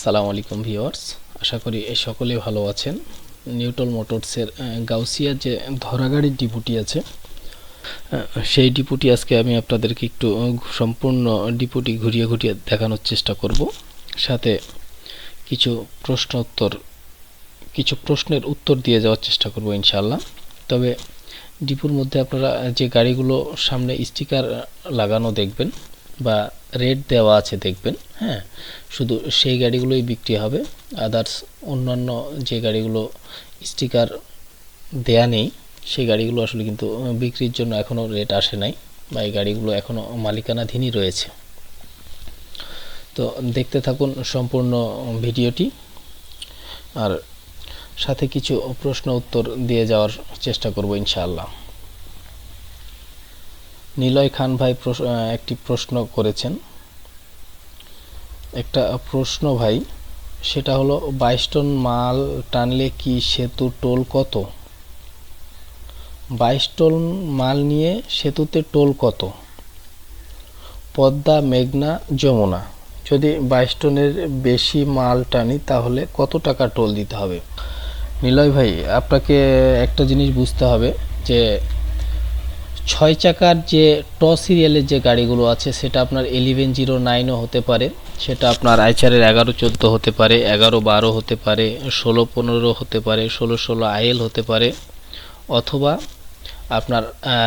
সালাম আলাইকুম ভিওয়ার্স আশা করি এই সকলে ভালো আছেন। নিউটল মোটরসের আহ, গাউসিয়ার যে ধরাগাড়ির ডিপুটি আছে সেই ডিপুটি আজকে আমি আপনাদেরকে একটু সম্পূর্ণ ডিপুটি ঘুরিয়ে ঘুরিয়ে দেখানোর চেষ্টা করব। সাথে কিছু প্রশ্ন উত্তর কিছু প্রশ্নের উত্তর দিয়ে যাওয়ার চেষ্টা করব ইনশাল্লাহ তবে ডিপুর মধ্যে আপনারা যে গাড়িগুলো সামনে স্টিকার লাগানো দেখবেন বা রেট দেওয়া আছে, দেখবেন হ্যাঁ? শুধু সেই গাড়িগুলোই বিক্রি হবে। আদার্স অন্যান্য যে গাড়িগুলো স্টিকার দেয়া নেই, সেই গাড়িগুলো আসলে কিন্তু বিক্রির জন্য এখনও রেট আসে নাই বা এই গাড়িগুলো এখনও মালিকানাধীনই রয়েছে। তো দেখতে থাকুন সম্পূর্ণ ভিডিওটি। আর সাথে কিছু প্রশ্ন উত্তর দিয়ে যাওয়ার চেষ্টা করব ইনশাআল্লাহ। নিলয় খান ভাই একটি প্রশ্ন করেছেন। একটা প্রশ্ন ভাই, সেটা হলো, বাইশ টন মাল টানলে কি সেতু টোল কত? বাইশ টন মাল নিয়ে সেতুতে টোল কত? পদ্মা, মেঘনা, যমুনা। যদি বাইশ টনের বেশি মাল টানি, তাহলে কত টাকা টোল দিতে হবে? নিলয় ভাই, আপনাকে একটা জিনিস বুঝতে হবে যে ছয় চাকার যে ট সিরিয়ালের যে গাড়িগুলো আছে, সেটা আপনার এলিভেন জিরো নাইনও হতে পারে। সেটা আপনার আইচারের এগারো চোদ্দ হতে পারে, এগারো বারো হতে পারে, ষোলো পনেরো হতে পারে, ষোলো ষোলো আইএল হতে পারে, অথবা আপনার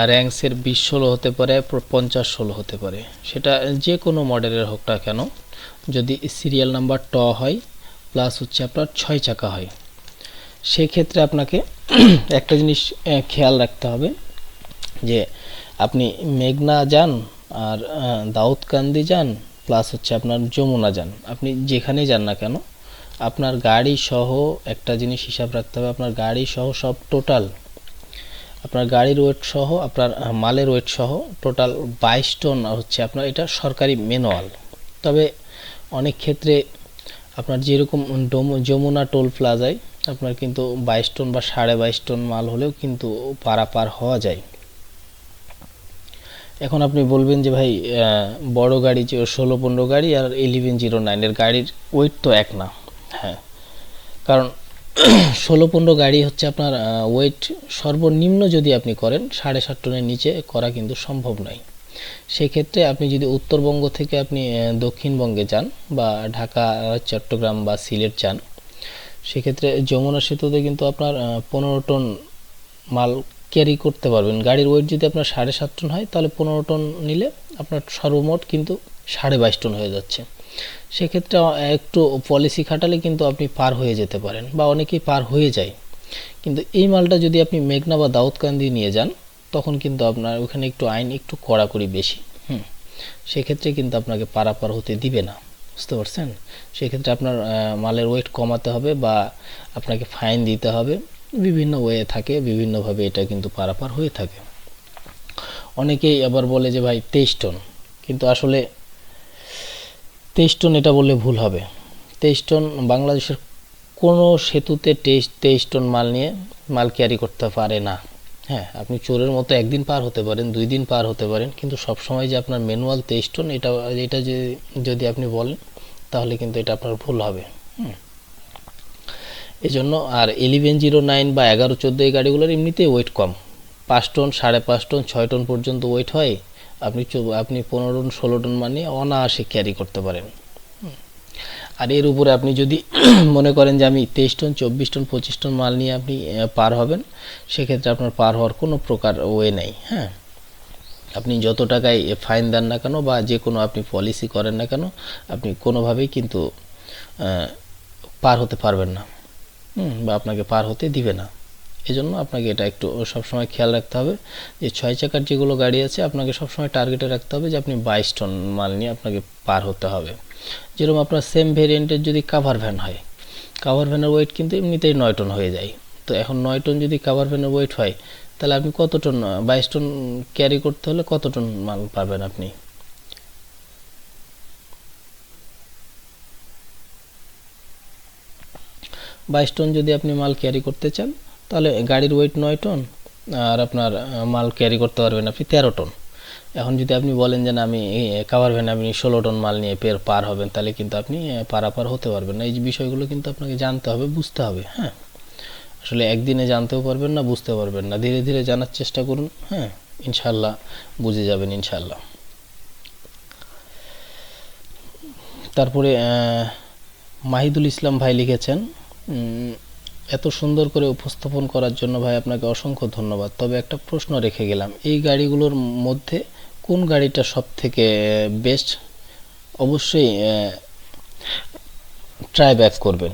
র্যাঙ্কসের বিশ ষোলো হতে পারে, পঞ্চাশ ষোলো হতে পারে। সেটা যে কোনো মডেলের হোক না কেন, যদি সিরিয়াল নাম্বার ট হয় প্লাস হচ্ছে আপনার ছয় চাকা হয়। সেক্ষেত্রে আপনাকে একটা জিনিস খেয়াল রাখতে হবে যে আপনি মেঘনা যান আর দাউদকান্দি যান প্লাস হচ্ছে আপনার যমুনা যান। আপনি যেখানে যান না কেন, আপনার গাড়ি সহ একটা জিনিস হিসাব রাখতে হবে, আপনার গাড়ি সহ সব টোটাল আপনার গাড়ির ওয়েট সহ, আপনার মালের ওয়েট সহ টোটাল বাইশ টন হচ্ছে আপনার, এটা সরকারি ম্যানুয়াল তবে অনেক ক্ষেত্রে আপনার যেরকম যমুনা টোল প্লাজায় আপনার কিন্তু বাইশ টন বা সাড়ে বাইশ টন মাল হলেও কিন্তু পারাপার হওয়া যায়। এখন আপনি বলবেন যে ভাই বড় গাড়ি ষোলো পনেরো গাড়ি আর ইলেভেন জিরো নাইনের গাড়ির ওয়েট তো এক না। হ্যাঁ। কারণ ষোলো পনেরো গাড়ি হচ্ছে আপনার ওয়েট সর্বনিম্ন যদি আপনি করেন, সাড়ে সাত টনের নিচে করা কিন্তু সম্ভব নয়। সেক্ষেত্রে আপনি যদি উত্তরবঙ্গ থেকে আপনি দক্ষিণবঙ্গে যান বা ঢাকা চট্টগ্রাম বা সিলেট যান, সেক্ষেত্রে যমুনা সেতুতে কিন্তু আপনার পনেরো টন মাল ক্যারি করতে পারবেন। গাড়ির ওয়েট যদি আপনার সাড়ে সাত টন হয়, তাহলে পনেরো টন নিলে আপনার সর্বমোট কিন্তু সাড়ে বাইশ টন হয়ে যাচ্ছে। সেক্ষেত্রে একটু পলিসি খাটালে কিন্তু আপনি পার হয়ে যেতে পারেন বা অনেকেই পার হয়ে যায়। কিন্তু এই মালটা যদি আপনি মেঘনা বা দাউদকান্দি নিয়ে যান, তখন কিন্তু আপনার ওখানে একটু আইন একটু কড়াকড়ি বেশি। হুম, সেক্ষেত্রে কিন্তু আপনাকে পারাপার হতে দিবে না। বুঝতে পারছেন? সেক্ষেত্রে আপনার মালের ওয়েট কমাতে হবে বা আপনাকে ফাইন দিতে হবে। বিভিন্ন ওয়ে থাকে, বিভিন্নভাবে এটা কিন্তু পারাপার হয়ে থাকে। অনেকেই আবার বলে যে, ভাই তেইশ টন কিন্তু আসলে তেইশ টন এটা বললে ভুল হবে। তেইশ টন বাংলাদেশের কোনো সেতুতে তেইশ তেইশ টন মাল নিয়ে মাল ক্যারি করতে পারে না। হ্যাঁ আপনি চোরের মতো একদিন পার হতে পারেন, দুই দিন পার হতে পারেন, কিন্তু সব সময় যে আপনার ম্যানুয়াল তেইশ টন এটা এটা যে যদি আপনি বলেন, তাহলে কিন্তু এটা আপনার ভুল হবে। হুম। এই জন্য আর ইলেভেন জিরো নাইন বা এগারো চোদ্দ এই গাড়িগুলোর এমনিতেই ওয়েট কম। পাঁচ টন, সাড়ে পাঁচ টন, ছয় টন পর্যন্ত ওয়েট হয়। আপনি আপনি পনেরো টন, ষোলো টন মানে অনায়াসে ক্যারি করতে পারেন। আর এর উপরে আপনি যদি মনে করেন যে আমি তেইশ টন, চব্বিশ টন, পঁচিশ টন মাল নিয়ে আপনি পার হবেন, সেক্ষেত্রে আপনার পার হওয়ার কোনো প্রকার ওয়ে নেই হ্যাঁ? আপনি যত টাকায় ফাইন দেন না কেন বা যে কোনো আপনি পলিসি করেন না কেন, আপনি কোনোভাবেই কিন্তু পার হতে পারবেন না। বা আপনাকে পার হতে দিবে না। এজন্য আপনাকে এটা একটু সবসময় খেয়াল রাখতে হবে যে ছয় চাকার যেগুলো গাড়ি আছে, আপনাকে সবসময় টার্গেটে রাখতে হবে যে আপনি বাইশ টন মাল নিয়ে আপনাকে পার হতে হবে। যেরকম আপনার সেম ভেরিয়েন্টের যদি কাভার ভ্যান হয় কাভার ভ্যানের ওয়েট কিন্তু এমনিতেই নয় টন হয়ে যায়। তো এখন নয় টন যদি কাভার ভ্যানের ওয়েট হয়, তাহলে আপনি কত টন বাইশ টন ক্যারি করতে হলে কত টন মাল পাবেন আপনি? বাইশ টন যদি আপনি মাল ক্যারি করতে চান, তাহলে গাড়ির ওয়েট নয় টন আর আপনার মাল ক্যারি করতে পারবেন আপনি তেরো টন। এখন যদি আপনি বলেন যে না, আমি কাভার ভ্যানে আপনি ষোলো টন মাল নিয়ে পের পার হবেন, তাহলে কিন্তু আপনি পারাপার হতে পারবেন না। এই বিষয়গুলো কিন্তু আপনাকে জানতে হবে, বুঝতে হবে হ্যাঁ? আসলে একদিনে জানতেও পারবেন না, বুঝতে পারবেন না। ধীরে ধীরে জানার চেষ্টা করুন হ্যাঁ? ইনশাল্লাহ বুঝে যাবেন ইনশাল্লাহ তারপরে মাহিদুল ইসলাম ভাই লিখেছেন এত সুন্দর করে উপস্থাপন করার জন্য ভাই আপনাকে অসংখ্য ধন্যবাদ। তবে একটা প্রশ্ন রেখে গেলাম, এই গাড়িগুলোর মধ্যে কোন গাড়িটা সব থেকে বেস্ট অবশ্যই ট্রাই ব্যাক করবেন।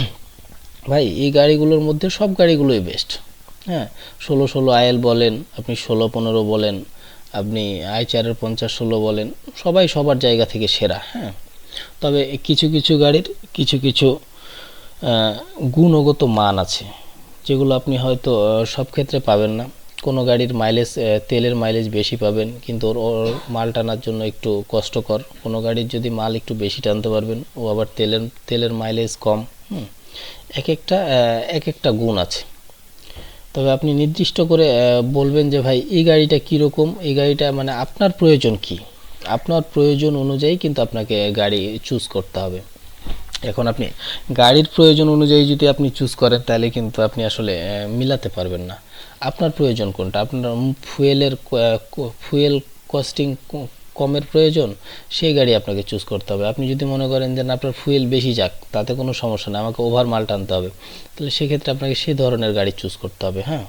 ভাই, এই গাড়িগুলোর মধ্যে সব গাড়িগুলোই বেস্ট হ্যাঁ ষোলো ষোলো আইএল বলেন, আপনি ষোলো পনেরো বলেন, আপনি আই চারের পঞ্চাশ ষোলো বলেন, সবাই সবার জায়গা থেকে সেরা হ্যাঁ। তবে কিছু কিছু গাড়ির কিছু কিছু গুণগত মান আছে, যেগুলো আপনি হয়তো সব ক্ষেত্রে পাবেন না। কোনো গাড়ির মাইলেজ তেলের মাইলেজ বেশি পাবেন, কিন্তু ওর মাল টানার জন্য একটু কষ্টকর। কোনো গাড়ির যদি মাল একটু বেশি টানতে পারবেন, ও আবার তেলের তেলের মাইলেজ কম এক একটা এক একটা গুণ আছে। তবে আপনি নির্দিষ্ট করে বলবেন যে, ভাই, এই গাড়িটা কীরকম? এই গাড়িটা মানে আপনার প্রয়োজন কি? আপনার প্রয়োজন অনুযায়ী কিন্তু আপনাকে গাড়ি চুজ করতে হবে। এখন আপনি গাড়ির প্রয়োজন অনুযায়ী যদি আপনি চুজ করেন, তাহলে কিন্তু আপনি আসলে মিলাতে পারবেন না। আপনার প্রয়োজন কোনটা? আপনার ফুয়েলের ফুয়েল কস্টিং কমের প্রয়োজন, সেই গাড়ি আপনাকে চুজ করতে হবে। আপনি যদি মনে করেন যে, না, আপনার ফুয়েল বেশি যাক, তাতে কোনো সমস্যা নেই, আমাকে ওভার মাল টানতে হবে, তাহলে সেক্ষেত্রে আপনাকে সেই ধরনের গাড়ি চুজ করতে হবে হ্যাঁ?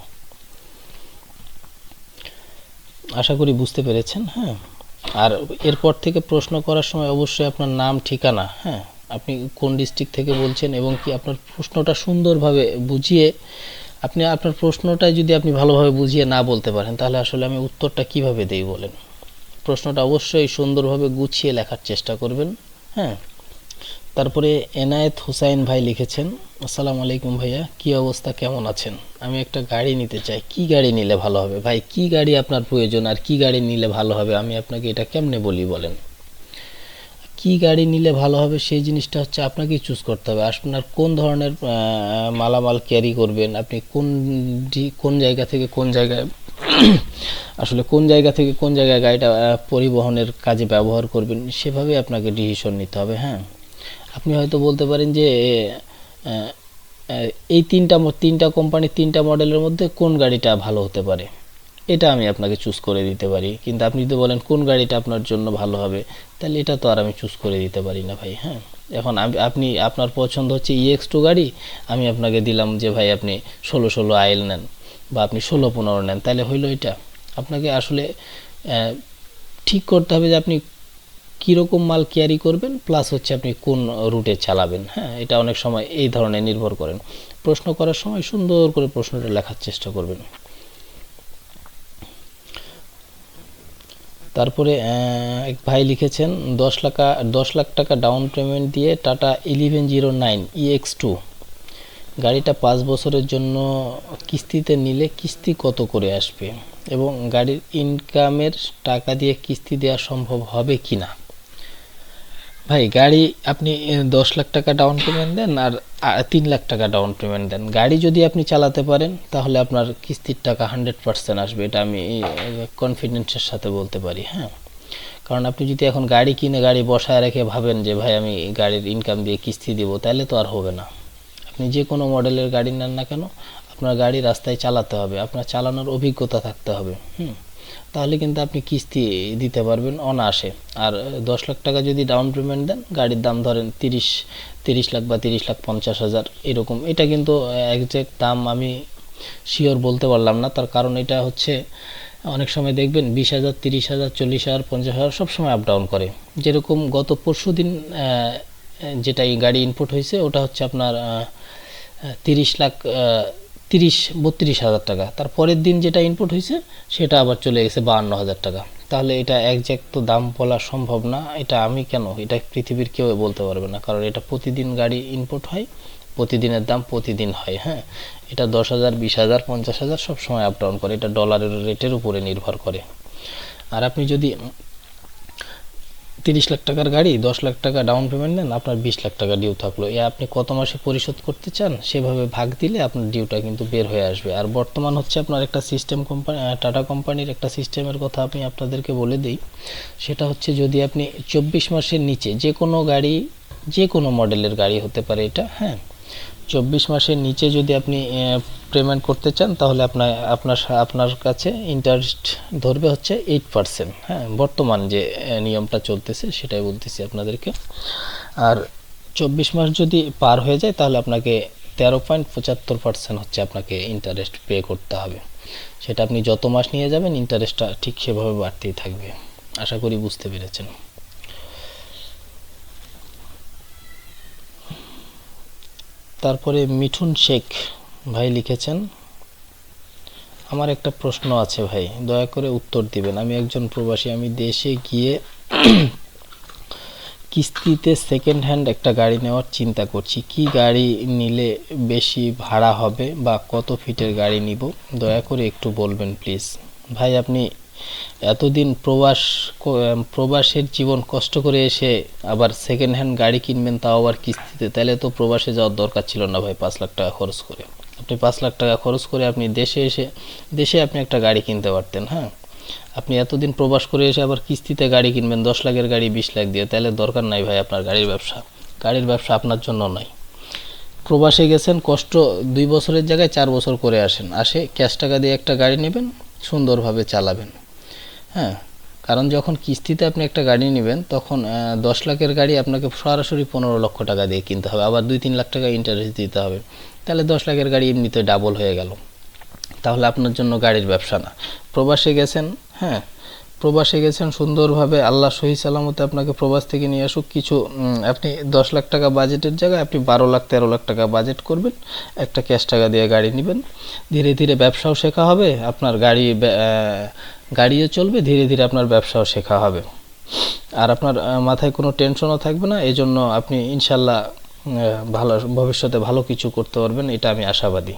আশা করি বুঝতে পেরেছেন হ্যাঁ? আর এরপর থেকে প্রশ্ন করার সময় অবশ্যই আপনার নাম, ঠিকানা হ্যাঁ? আপনি কোন ডিস্ট্রিক্ট থেকে বলছেন এবং কি আপনার প্রশ্নটা সুন্দরভাবে বুঝিয়ে আপনি আপনার প্রশ্নটা যদি আপনি ভালোভাবে বুঝিয়ে না বলতে পারেন, তাহলে আসলে আমি উত্তরটা কীভাবে দেই বলেন? প্রশ্নটা অবশ্যই সুন্দরভাবে গুছিয়ে লেখার চেষ্টা করবেন হ্যাঁ? তারপরে এনায়েত হুসাইন ভাই লিখেছেন, আসসালামু আলাইকুম ভাইয়া, কি অবস্থা? কেমন আছেন? আমি একটা গাড়ি নিতে চাই, কি গাড়ি নিলে ভালো হবে? ভাই, কি গাড়ি আপনার প্রয়োজন আর কি গাড়ি নিলে ভালো হবে? আমি আপনাকে এটা কেমনে বলি বলেন? কি গাড়ি নিলে ভালো হবে সেই জিনিসটা হচ্ছে আপনাকেই চুজ করতে হবে। আপনার কোন ধরনের মালামাল ক্যারি করবেন, আপনি কোন কোন জায়গা থেকে কোন জায়গায়, আসলে কোন জায়গা থেকে কোন জায়গায় গাড়িটা পরিবহনের কাজে ব্যবহার করবেন সেভাবে আপনাকে ডিসিশন নিতে হবে হ্যাঁ? আপনি হয়তো বলতে পারেন যে এই তিনটা তিনটা কোম্পানির তিনটা মডেলের মধ্যে কোন গাড়িটা ভালো হতে পারে? এটা আমি আপনাকে চুজ করে দিতে পারি। কিন্তু আপনি যদি বলেন, কোন গাড়িটা আপনার জন্য ভালো হবে? তাহলে এটা তো আর আমি চুজ করে দিতে পারি না ভাই হ্যাঁ? এখন আপনি, আপনার পছন্দ হচ্ছে ইএক্স টু গাড়ি, আমি আপনাকে দিলাম যে, ভাই, আপনি ষোলো ষোলো আইল নেন বা আপনি ষোলো পনেরো নেন। তাহলে হইল এটা। আপনাকে আসলে ঠিক করতে হবে যে, আপনি কীরকম মাল ক্যারি করবেন প্লাস হচ্ছে আপনি কোন রুটে চালাবেন হ্যাঁ? এটা অনেক সময় এই ধরনের নির্ভর করেন। প্রশ্ন করার সময় সুন্দর করে প্রশ্নটা লেখার চেষ্টা করবেন। তারপরে এক ভাই লিখেছেন, দশ লাখ দশ লাখ টাকা ডাউন পেমেন্ট দিয়ে Tata eleven zero nine E X two গাড়িটা পাঁচ বছরের জন্য কিস্তিতে নিলে কিস্তি কত করে আসবে? এবং গাড়ির ইনকামের টাকা দিয়ে কিস্তি দেওয়া সম্ভব হবে কি না ভাই, গাড়ি আপনি দশ লাখ টাকা ডাউন পেমেন্ট দেন আর তিন লাখ টাকা ডাউন পেমেন্ট দেন। গাড়ি যদি আপনি চালাতে পারেন, তাহলে আপনার কিস্তির টাকা হান্ড্রেড পার্সেন্ট আসবে। এটা আমি কনফিডেন্সের সাথে বলতে পারি হ্যাঁ? কারণ আপনি যদি এখন গাড়ি কিনে গাড়ি বসায় রেখে ভাবেন যে, ভাই, আমি গাড়ির ইনকাম দিয়ে কিস্তি দিব, তাহলে তো আর হবে না। আপনি যে কোনো মডেলের গাড়ি নেন না কেন, আপনার গাড়ি রাস্তায় চালাতে হবে। আপনার চালানোর অভিজ্ঞতা থাকতে হবে, হুম? তাহলে কিন্তু আপনি কিস্তি দিতে পারবেন অনায়াসে। আর দশ লাখ টাকা যদি ডাউন পেমেন্ট দেন, গাড়ির দাম ধরেন তিরিশ তিরিশ লাখ বা তিরিশ লাখ পঞ্চাশ হাজার, এরকম। এটা কিন্তু একজ্যাক্ট দাম আমি শিওর বলতে পারলাম না। তার কারণ এটা হচ্ছে, অনেক সময় দেখবেন বিশ হাজার, তিরিশ হাজার, চল্লিশ হাজার, পঞ্চাশ হাজার সব সময় আপ ডাউন করে। যেরকম গত পরশু দিন যেটা এই গাড়ি ইনপুট হয়েছে, ওটা হচ্ছে আপনার তিরিশ লাখ তিরিশ, বত্রিশ হাজার টাকা। তার পরের দিন যেটা ইনপুট হয়েছে, সেটা আবার চলে গেছে বাহান্ন হাজার টাকা। তাহলে এটা একজ্যাক্ট তো দাম বলা সম্ভব না। এটা আমি কেন? এটা পৃথিবীর কেউ বলতে পারবে না। কারণ এটা প্রতিদিন গাড়ি ইনপুট হয়, প্রতিদিনের দাম প্রতিদিন হয় হ্যাঁ? এটা দশ হাজার, বিশ হাজার, পঞ্চাশ হাজার সব সময় আপ ডাউন করে। এটা ডলারের রেটের উপরে নির্ভর করে। আর আপনি যদি তিরিশ লাখ টাকার গাড়ি, দশ লাখ টাকা ডাউন পেমেন্ট নেন, আপনার বিশ লাখ টাকা ডিউ থাকল। এ আপনি কত মাসে পরিশোধ করতে চান, সেভাবে ভাগ দিলে আপনার ডিউটা কিন্তু বের হয়ে আসবে। আর বর্তমান হচ্ছে আপনার একটা সিস্টেম কোম্পানি টাটা কোম্পানির একটা সিস্টেমের কথা আমি আপনাদেরকে বলে দিই। সেটা হচ্ছে যদি আপনি চব্বিশ মাসের নিচে যে কোনো গাড়ি, যে কোনো মডেলের গাড়ি হতে পারে এটা হ্যাঁ। চব্বিশ মাসের নিচে যদি আপনি পেমেন্ট করতে চান, তাহলে আপনার আপনার আপনার কাছে ইন্টারেস্ট ধরবে হচ্ছে এইট পার্সেন্ট হ্যাঁ বর্তমান যে নিয়মটা চলতেছে, সেটাই বলতেছি আপনাদেরকে। আর চব্বিশ মাস যদি পার হয়ে যায়, তাহলে আপনাকে তেরো পয়েন্ট পঁচাত্তর পার্সেন্ট হচ্ছে আপনাকে ইন্টারেস্ট পে করতে হবে। সেটা আপনি যত মাস নিয়ে যাবেন ইন্টারেস্টটা ঠিক সেভাবে বাড়তেই থাকবে। আশা করি বুঝতে পেরেছেন। তারপরে মিঠুন শেখ ভাই লিখেছেন, আমার একটা প্রশ্ন আছে ভাই, দয়া করে উত্তর দিবেন। আমি একজন প্রবাসী, আমি দেশে গিয়ে কিস্তিতে সেকেন্ড হ্যান্ড একটা গাড়ি নেওয়ার চিন্তা করছি। কি গাড়ি নিলে বেশি ভাড়া হবে বা কত ফিটের গাড়ি নিব? দয়া করে একটু বলবেন প্লিজ ভাই, আপনি এতদিন প্রবাস প্রবাসের জীবন কষ্ট করে এসে আবার সেকেন্ড হ্যান্ড গাড়ি কিনবেন, তাও আবার কিস্তিতে। তাহলে তো প্রবাসে যাওয়ার দরকার ছিল না ভাই, পাঁচ লাখ টাকা খরচ করে। আপনি পাঁচ লাখ টাকা খরচ করে আপনি দেশে এসে, দেশে আপনি একটা গাড়ি কিনতে পারতেন হ্যাঁ? আপনি এতদিন প্রবাস করে এসে আবার কিস্তিতে গাড়ি কিনবেন, দশ লাখের গাড়ি, বিশ লাখ দিয়ে, তাহলে দরকার নাই ভাই আপনার গাড়ির ব্যবসা। গাড়ির ব্যবসা আপনার জন্য নয় প্রবাসে গেছেন, কষ্ট দুই বছরের জায়গায় চার বছর করে আসেন। আসে ক্যাশ টাকা দিয়ে একটা গাড়ি নেবেন, সুন্দরভাবে চালাবেন। হ্যাঁ কারণ যখন কিস্তিতে আপনি একটা গাড়ি নেবেন, তখন দশ লাখের গাড়ি আপনাকে সরাসরি পনেরো লক্ষ টাকা দিয়ে কিনতে হবে, আবার দুই তিন লাখ টাকা ইন্টারেস্ট দিতে হবে। তাহলে দশ লাখের গাড়ি এমনিতে ডাবল হয়ে গেল। তাহলে আপনার জন্য গাড়ির ব্যবসা না। প্রবাসে গেছেন হ্যাঁ প্রবাসে গেছেন সুন্দরভাবে, আল্লাহ সহি সালামতে আপনাকে প্রবাস থেকে নিয়ে আসুক। কিছু আপনি দশ লাখ টাকা বাজেটের জায়গায় আপনি বারো লাখ, তেরো লাখ টাকা বাজেট করবেন, একটা ক্যাশ টাকা দিয়ে গাড়ি নেবেন। ধীরে ধীরে ব্যবসাও শেখা হবে, আপনার গাড়ি গাড়িও চলবে, ধীরে ধীরে আপনার ব্যবসাও শেখা হবে। আর আপনার মাথায় কোনো টেনশনও থাকবে না এই জন্য আপনি ইনশাল্লাহ ভালো, ভবিষ্যতে ভালো কিছু করতে পারবেন, এটা আমি আশাবাদী।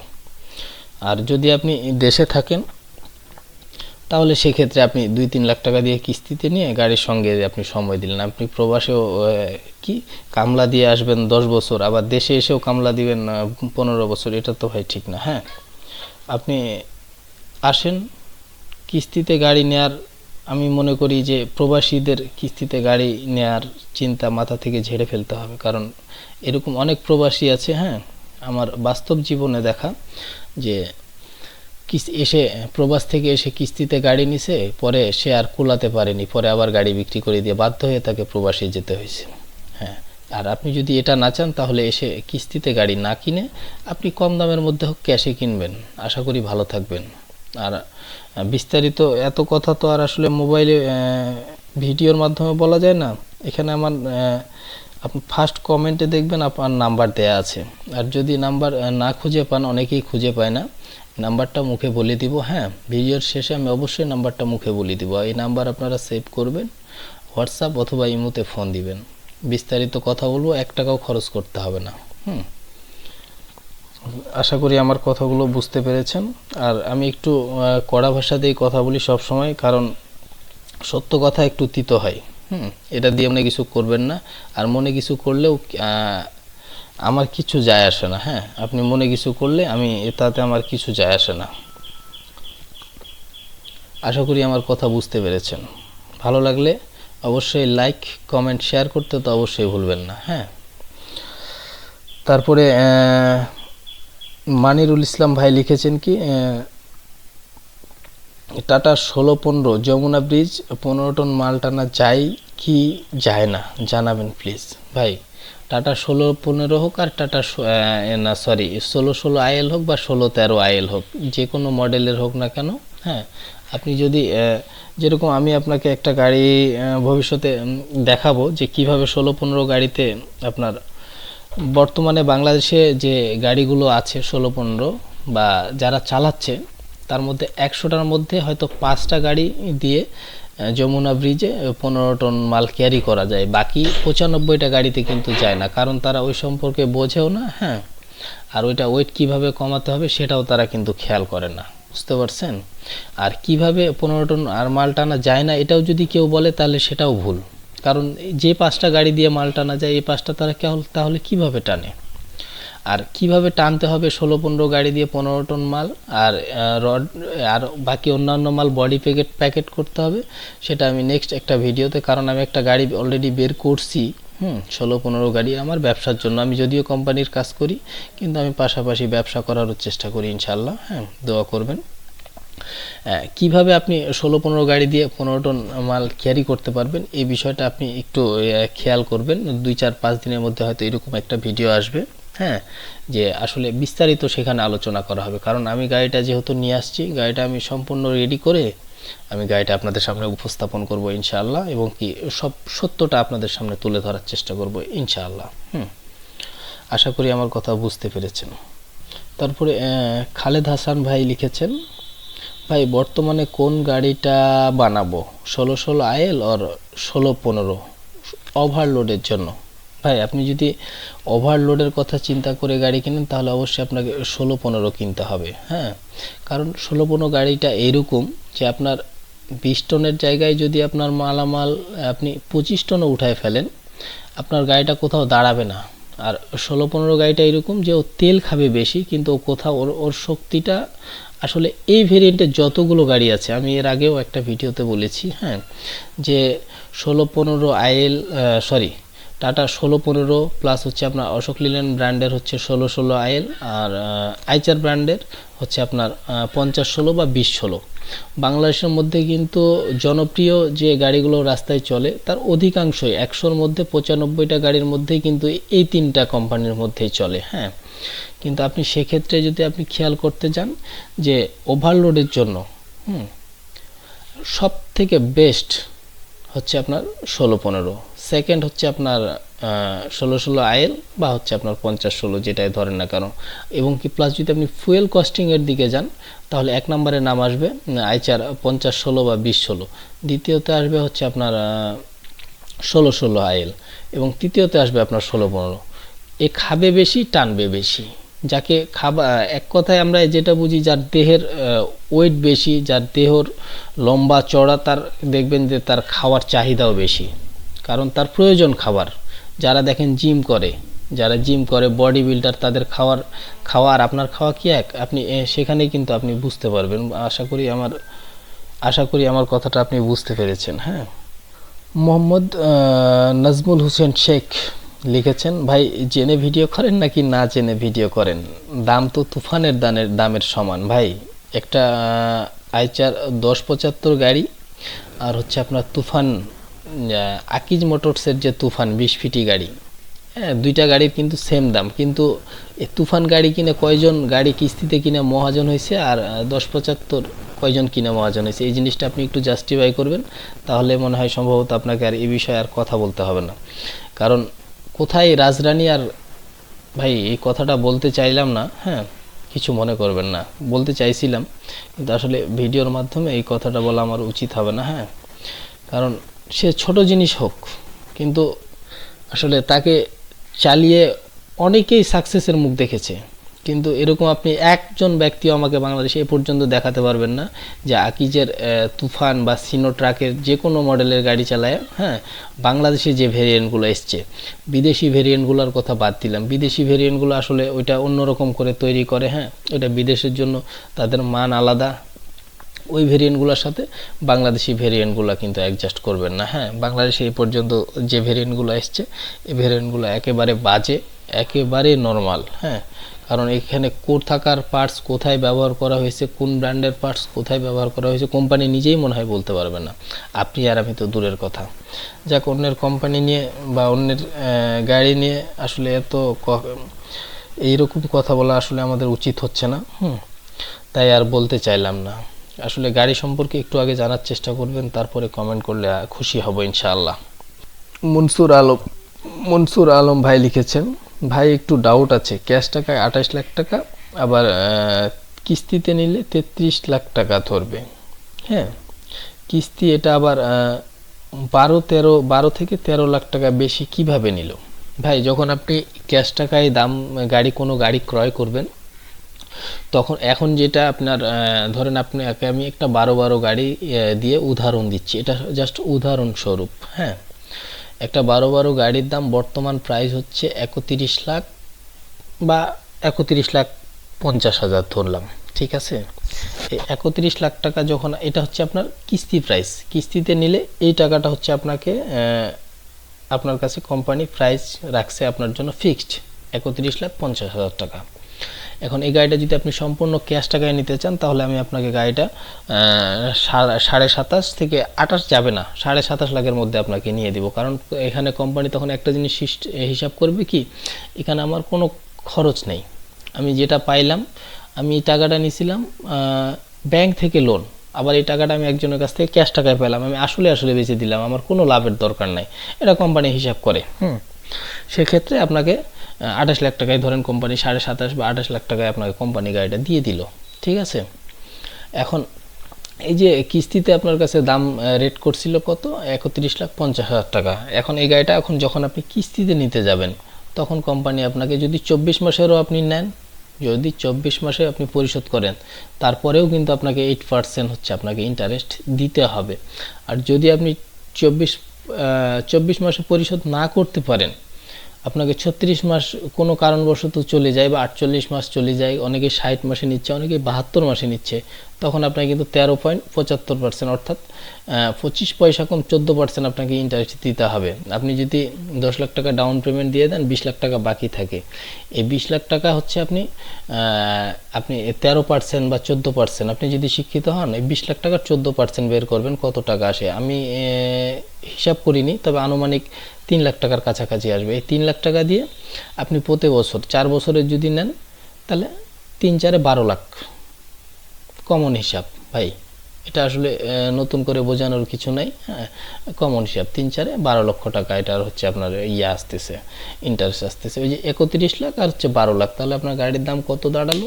আর যদি আপনি দেশে থাকেন, তাহলে সেক্ষেত্রে আপনি দুই তিন লাখ টাকা দিয়ে কিস্তিতে নিয়ে গাড়ির সঙ্গে আপনি সময় দিলেন। আপনি প্রবাসেও কি, কামলা দিয়ে আসবেন দশ বছর, আবার দেশে এসেও কামলা দিবেন পনেরো বছর, এটা তো ভাই ঠিক না হ্যাঁ? আপনি আসেন কিস্তিতে গাড়ি নেয়ার আমি মনে করি যে প্রবাসীদের কিস্তিতে গাড়ি নেয়ার চিন্তা মাথা থেকে ঝেড়ে ফেলতে হবে। কারণ এরকম অনেক প্রবাসী আছে হ্যাঁ আমার বাস্তব জীবনে দেখা যে এসে প্রবাস থেকে এসে কিস্তিতে গাড়ি নিছে, পরে সে আর কুলাতে পারেনি, পরে আবার গাড়ি বিক্রি করে দিয়ে বাধ্য হয়ে তাকে প্রবাসী যেতে হয়েছে। হ্যাঁ আর আপনি যদি এটা না চান, তাহলে এসে কিস্তিতে গাড়ি না কিনে আপনি কম দামের মধ্যে হোক ক্যাশে কিনবেন। আশা করি ভালো থাকবেন। আর বিস্তারিত এত কথা তো আর আসলে মোবাইলে ভিডিওর মাধ্যমে বলা যায় না। এখানে আমার আপনি ফার্স্ট কমেন্টে দেখবেন আপনার নাম্বার দেয়া আছে। আর যদি নাম্বার না খুঁজে পান, অনেকেই খুঁজে পায় না। নাম্বারটা মুখে বলে দিব হ্যাঁ ভিডিওর শেষে আমি অবশ্যই নাম্বারটা মুখে বলে দিব। এই নাম্বার আপনারা সেভ করবেন হোয়াটসঅ্যাপ অথবা ইমোতে ফোন দিবেন। বিস্তারিত কথা বলব, এক টাকাও খরচ করতে হবে না। হুম। আশা করি আমার কথাগুলো বুঝতে পেরেছেন। আর আমি একটু কড়া ভাষাতেই কথা বলি সব সময় কারণ সত্য কথা একটু তিতো হয়। হুম, এটা দিয়ে আপনি কিছু করবেন না। আর মনে কিছু করলেও আমার কিছু যায় আসে না। হ্যাঁ আপনি মনে কিছু করলে আমি তাতে আমার কিছু যায় আসে না। আশা করি আমার কথা বুঝতে পেরেছেন। ভালো লাগলে অবশ্যই লাইক, কমেন্ট, শেয়ার করতে তো অবশ্যই ভুলবেন না। হ্যাঁ তারপরে মানিরুল ইসলাম ভাই লিখেছেন কি টাটা ষোলো পনেরো, যমুনা ব্রিজ, পনেরো টন মাল টানা যায় কি যায় না? জানাবেন প্লিজ ভাই, টাটা ষোলো পনেরো হোক আর টাটা না সরি ষোলো ষোলো আইএল হোক বা ষোলো তেরো আইএল হোক, যে কোনো মডেলের হোক না কেন হ্যাঁ? আপনি যদি যেরকম আমি আপনাকে একটা গাড়ি ভবিষ্যতে দেখাবো যে কীভাবে ষোলো পনেরো গাড়িতে আপনার বর্তমানে বাংলাদেশে যে গাড়িগুলো আছে ষোলো, পনেরো বা যারা চালাচ্ছে, তার মধ্যে একশোটার মধ্যে হয়তো পাঁচটা গাড়ি দিয়ে যমুনা ব্রিজে পনেরো টন মাল ক্যারি করা যায়। বাকি পঁচানব্বইটা গাড়িতে কিন্তু যায় না। কারণ তারা ওই সম্পর্কে বোঝেও না হ্যাঁ? আর ওইটা ওয়েট কীভাবে কমাতে হবে সেটাও তারা কিন্তু খেয়াল করে না। বুঝতে পারছেন? আর কীভাবে পনেরো টন আর মাল টানা যায় না, এটাও যদি কেউ বলে, তাহলে সেটাও ভুল। কারণ যে পাঁচটা গাড়ি দিয়ে মাল টানা যায়, এই পাঁচটা তারা তাহলে কীভাবে টানে? আর কীভাবে টানতে হবে ষোলো পনেরো গাড়ি দিয়ে পনেরো টন মাল? আর রড, আর বাকি অন্যান্য মাল বডি প্যাকেট প্যাকেট করতে হবে? সেটা আমি নেক্সট একটা ভিডিওতে, কারণ আমি একটা গাড়ি অলরেডি বের করছি, হুম, ষোলো পনেরো গাড়ি আমার ব্যবসার জন্য। আমি যদিও কোম্পানির কাজ করি, কিন্তু আমি পাশাপাশি ব্যবসা করারও চেষ্টা করি ইনশাল্লাহ হ্যাঁ দোয়া করবেন। কীভাবে আপনি ষোলো পনেরো গাড়ি দিয়ে পনেরো টন মাল ক্যারি করতে পারবেন, এই বিষয়টা আপনি একটু খেয়াল করবেন। দুই চার পাঁচ দিনের মধ্যে হয়তো এরকম একটা ভিডিও আসবে হ্যাঁ? যে আসলে বিস্তারিত সেখানে আলোচনা করা হবে। কারণ আমি গাড়িটা যেহেতু নিয়ে আসছি, গাড়িটা আমি সম্পূর্ণ রেডি করে আমি গাড়িটা আপনাদের সামনে উপস্থাপন করব ইনশাআল্লাহ এবং কি সব সত্যটা আপনাদের সামনে তুলে ধরার চেষ্টা করব ইনশাআল্লাহ, হুম? আশা করি আমার কথা বুঝতে পেরেছেন। তারপরে খালেদ হাসান ভাই লিখেছেন ভাই, বর্তমানে কোন গাড়িটা বানাবো? ষোলো ষোলো আইএল আর ষোলো পনেরো? ওভারলোডের জন্য। ভাই, আপনি যদি ওভারলোডের কথা চিন্তা করে গাড়ি কিনেন, তাহলে অবশ্যই আপনাকে ষোলো পনেরো কিনতে হবে হ্যাঁ? কারণ ষোলো পনেরো গাড়িটা এরকম যে আপনার বিশ টনের জায়গায় যদি আপনার মালামাল আপনি পঁচিশ টনও উঠায় ফেলেন, আপনার গাড়িটা কোথাও দাঁড়াবে না। আর ষোলো পনেরো গাড়িটা এরকম যে ও তেল খাবে বেশি, কিন্তু ও কোথাও ওর ওর শক্তিটা আসলে এই ভেরিয়েন্টের যতগুলো গাড়ি আছে, আমি এর আগেও একটা ভিডিওতে বলেছি হ্যাঁ যে ষোলো পনেরো আইএল সরি টাটা ষোলো পনেরো প্লাস হচ্ছে আপনার অশোক লিল্যান্ড ব্র্যান্ডের হচ্ছে ষোলো ষোলো আইএল, আর আইচার ব্র্যান্ডের হচ্ছে আপনার পঞ্চাশ ষোলো বা বিশ ষোলো বাংলাদেশের মধ্যে কিন্তু জনপ্রিয় যে গাড়িগুলো রাস্তায় চলে, তার অধিকাংশই একশোর মধ্যে পঁচানব্বইটা গাড়ির মধ্যেই কিন্তু এই তিনটা কোম্পানির মধ্যেই চলে হ্যাঁ। কিন্তু আপনি সেক্ষেত্রে যদি আপনি খেয়াল করতে যান যে ওভারলোডের জন্য, হুম সব থেকে বেস্ট হচ্ছে আপনার ষোলো পনেরো সেকেন্ড হচ্ছে আপনার ষোলো ষোলো আইএল বা হচ্ছে আপনার পঞ্চাশ ষোলো যেটাই ধরেন না কেন। এবং কি প্লাস যদি আপনি ফুয়েল কস্টিংয়ের দিকে যান, তাহলে এক নম্বরে নাম আসবে আইচার পঞ্চাশ ষোলো বা বিশ ষোলো। দ্বিতীয়তে আসবে হচ্ছে আপনার ষোলো ষোলো আয়েল এবং তৃতীয়তে আসবে আপনার ষোলো পনেরো। এ খাবে বেশি, টানবে বেশি। যাকে খাবা এক কথায় আমরা যেটা বুঝি, যার দেহের ওয়েট বেশি, যার দেহর লম্বা চড়া তার দেখবেন যে তার খাওয়ার চাহিদাও বেশি। কারণ তার প্রয়োজন খাবার। যারা দেখেন জিম করে, যারা জিম করে বডি বিল্ডার তাদের খাওয়ার খাওয়ার, আপনার খাওয়া কি এক? আপনি সেখানেই কিন্তু আপনি বুঝতে পারবেন। আশা করি আমার, আশা করি আমার কথাটা আপনি বুঝতে পেরেছেন হ্যাঁ। মোহাম্মদ নাজমুল হোসেন শেখ লিখেছেন, ভাই, জেনে ভিডিও করেন নাকি না জেনে ভিডিও করেন? দাম তো তুফানের দানের, দামের সমান। ভাই, একটা আইচার দশ পঁচাত্তর গাড়ি, আর হচ্ছে আপনার তুফান আকিজ মোটরসের যে তুফান, বিশ ফিটি গাড়ি হ্যাঁ দুইটা গাড়ির কিন্তু সেম দাম। কিন্তু তুফান গাড়ি কিনে কয়জন, গাড়ি কিস্তিতে কিনে মহাজন হয়েছে আর দশ পঁচাত্তর কয়জন কিনে মহাজন হয়েছে? এই জিনিসটা আপনি একটু জাস্টিফাই করবেন, তাহলে মনে হয় সম্ভবত আপনাকে আর এই বিষয়ে আর কথা বলতে হবে না। কারণ কোথায় রাজরানী আর, ভাই, এই কথাটা বলতে চাইলাম না হ্যাঁ কিছু মনে করবেন না। বলতে চাইছিলাম, কিন্তু আসলে ভিডিওর মাধ্যমে এই কথাটা বলা আমার উচিত হবে না হ্যাঁ। কারণ সে ছোট জিনিস হোক, কিন্তু আসলে তাকে চালিয়ে অনেকেই সাকসেসের মুখ দেখেছে। কিন্তু এরকম আপনি একজন ব্যক্তিও আমাকে বাংলাদেশে এ পর্যন্ত দেখাতে পারবেন না যে আকিজের তুফান বা সিনো ট্রাকের যে কোনো মডেলের গাড়ি চালায় হ্যাঁ বাংলাদেশে যে ভেরিয়েন্টগুলো এসছে। বিদেশি ভেরিয়েন্টগুলোর কথা বাদ দিলাম। বিদেশি ভেরিয়েন্টগুলো আসলে ওইটা অন্যরকম করে তৈরি করে হ্যাঁ ওইটা বিদেশের জন্য তাদের মান আলাদা। ওই ভেরিয়েন্টগুলোর সাথে বাংলাদেশি ভেরিয়েন্টগুলো কিন্তু অ্যাডজাস্ট করবেন না হ্যাঁ? বাংলাদেশে এই পর্যন্ত যে ভেরিয়েন্টগুলো এসছে, এই ভেরিয়েন্টগুলো একেবারে বাজে, একেবারে নর্মাল হ্যাঁ? কারণ এখানে কোথাকার পার্টস কোথায় ব্যবহার করা হয়েছে, কোন ব্র্যান্ডের পার্টস কোথায় ব্যবহার করা হয়েছে কোম্পানি নিজেই মনে হয় বলতে পারবে না। আপনি আর আমি তো দূরের কথা। যাক, অন্যের কোম্পানি নিয়ে বা অন্যের গাড়ি নিয়ে আসলে এত এইরকম কথা বলা আসলে আমাদের উচিত হচ্ছে না, হুম? তাই আর বলতে চাইলাম না। আসলে গাড়ি সম্পর্কে একটু আগে জানার চেষ্টা করবেন, তারপরে কমেন্ট করলে খুশি হব ইনশাআল্লাহ। মনসুর আলম মনসুর আলম ভাই লিখেছেন, ভাই, একটু ডাউট আছে। ক্যাশ টাকায় আঠাশ লাখ টাকা, আবার কিস্তিতে নিলে তেত্রিশ লাখ টাকা ধরবে। হ্যাঁ কিস্তি এটা আবার বারো তেরো, বারো থেকে তেরো লাখ টাকা বেশি কীভাবে নিল? ভাই, যখন আপনি ক্যাশ টাকায় দাম, গাড়ি, কোনো গাড়ি ক্রয় করবেন তখন এখন যেটা আপনার ধরেন আপনি আমি একটা বারো বারো গাড়ি দিয়ে উদাহরণ দিচ্ছি। এটা জাস্ট উদাহরণস্বরূপ হ্যাঁ? একটা বারো বারো গাড়ির দাম বর্তমান প্রাইস হচ্ছে একত্রিশ লাখ বা একত্রিশ লাখ পঞ্চাশ হাজার ধরলাম, ঠিক আছে? এই একত্রিশ লাখ টাকা যখন, এটা হচ্ছে আপনার কিস্তি প্রাইস কিস্তিতে নিলে এই টাকাটা হচ্ছে আপনাকে আপনার কাছে কোম্পানি প্রাইস রাখছে আপনার জন্য ফিক্সড একত্রিশ লাখ পঞ্চাশ হাজার টাকা। এখন এই গাড়িটা যদি আপনি সম্পূর্ণ ক্যাশ টাকায় নিতে চান, তাহলে আমি আপনাকে গাড়িটা সাড়ে- সাতাশ থেকে আঠাশ যাবে না, সাড়ে সাতাশ লাখের মধ্যে আপনাকে নিয়ে দিব। কারণ এখানে কোম্পানি তখন একটা জিনিস হিসাব করবে কি, এখানে আমার কোনো খরচ নেই। আমি যেটা পাইলাম, আমি এই টাকাটা নিয়েছিলাম ব্যাংক থেকে লোন আবার এই টাকাটা আমি একজনের কাছ থেকে ক্যাশ টাকায় পেলাম, আমি আসলে আসলে বেঁচে দিলাম, আমার কোনো লাভের দরকার নাই। এটা কোম্পানি হিসাব করে, হুম। সেক্ষেত্রে আপনাকে আঠাশ লাখ টাকায় ধরেন কোম্পানি সাড়ে সাতাশ বা আঠাশ লাখ টাকায় আপনাকে কোম্পানি গাড়িটা দিয়ে দিল, ঠিক আছে? এখন এই যে কিস্তিতে আপনার কাছে দাম রেট করছিল কত? একত্রিশ লাখ পঞ্চাশ হাজার টাকা। এখন এই গাড়িটা এখন যখন আপনি কিস্তিতে নিতে যাবেন, তখন কোম্পানি আপনাকে যদি চব্বিশ মাসেরও আপনি নেন, যদি চব্বিশ মাসে আপনি পরিশোধ করেন, তারপরেও কিন্তু আপনাকে এইট পার্সেন্ট হচ্ছে আপনাকে ইন্টারেস্ট দিতে হবে। আর যদি আপনি চব্বিশ চব্বিশ মাসে পরিশোধ না করতে পারেন আপনাকে ছত্রিশ মাস কোনো কারণবশত চলে যায় বা আটচল্লিশ মাস চলে যায়, অনেকে ষাট মাসে নিচ্ছে, অনেকে বাহাত্তর মাসে নিচ্ছে, তখন আপনাকে কিন্তু তেরো পয়েন্ট পঁচাত্তর পার্সেন্ট অর্থাৎ পঁচিশ পয়সা কম চোদ্দ পার্সেন্ট আপনাকে ইন্টারেস্ট দিতে হবে। আপনি যদি দশ লাখ টাকা ডাউন পেমেন্ট দিয়ে দেন, বিশ লাখ টাকা বাকি থাকে। এই বিশ লাখ টাকা হচ্ছে আপনি আপনি তেরো পার্সেন্ট বা চোদ্দ পার্সেন্ট আপনি যদি শিক্ষিত হন, এই বিশ লাখ টাকার চোদ্দ পার্সেন্ট বের করবেন, কত টাকা আসে? আমি হিসাব করিনি, তবে আনুমানিক তিন লাখ টাকার কাছাকাছি আসবে। এই তিন লাখ টাকা দিয়ে আপনি প্রতি বছর চার বছরের যদি নেন, তাহলে তিন চারে বারো লাখ কমন হিসাব, ভাই। এটা আসলে নতুন করে বোঝানোর কিছু নাই হ্যাঁ কমন হিসাব। তিন চারে বারো লক্ষ টাকা এটার হচ্ছে আপনার ইয়ে আসতেছে ইন্টারেস্ট আসতেছে। ওই যে একত্রিশ লাখ আর হচ্ছে বারো লাখ, তাহলে আপনার গাড়ির দাম কত দাঁড়াল?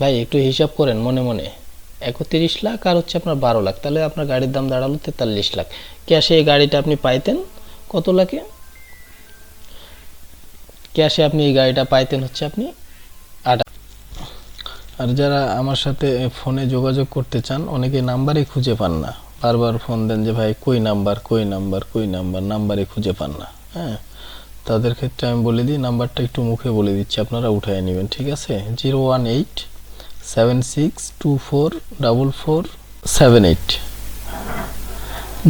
ভাই, একটু হিসাব করেন মনে মনে। একত্রিশ লাখ আর হচ্ছে আপনার বারো লাখ। তাহলে আপনার গাড়ির দাম দাঁড়াল তেতাল্লিশ লাখ। ক্যাশে এই গাড়িটা আপনি পাইতেন কত লাখে? ক্যাশে আপনি এই গাড়িটা পাইতেন হচ্ছে আপনি আর যারা আমার সাথে ফোনে যোগাযোগ করতে চান, অনেকে নাম্বারই খুঁজে পান না। বারবার ফোন দেন যে, ভাই, কই নাম্বার কই নাম্বার কই নাম্বার? নাম্বারই খুঁজে পান না। হ্যাঁ? তাদের ক্ষেত্রে আমি বলে দিই, নাম্বারটা একটু মুখে বলে দিচ্ছি, আপনারা উঠায় নেবেন, ঠিক আছে? Zero one eight seven six two four double four seven eight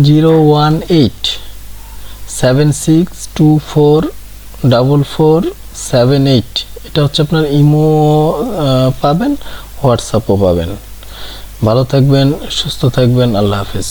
zero one eight seven six two four double four seven eight এটা হচ্ছে আপনার ইমো পাবেন, হোয়াটসঅ্যাপও পাবেন। ভালো থাকবেন, সুস্থ থাকবেন, আল্লাহ হাফেজ।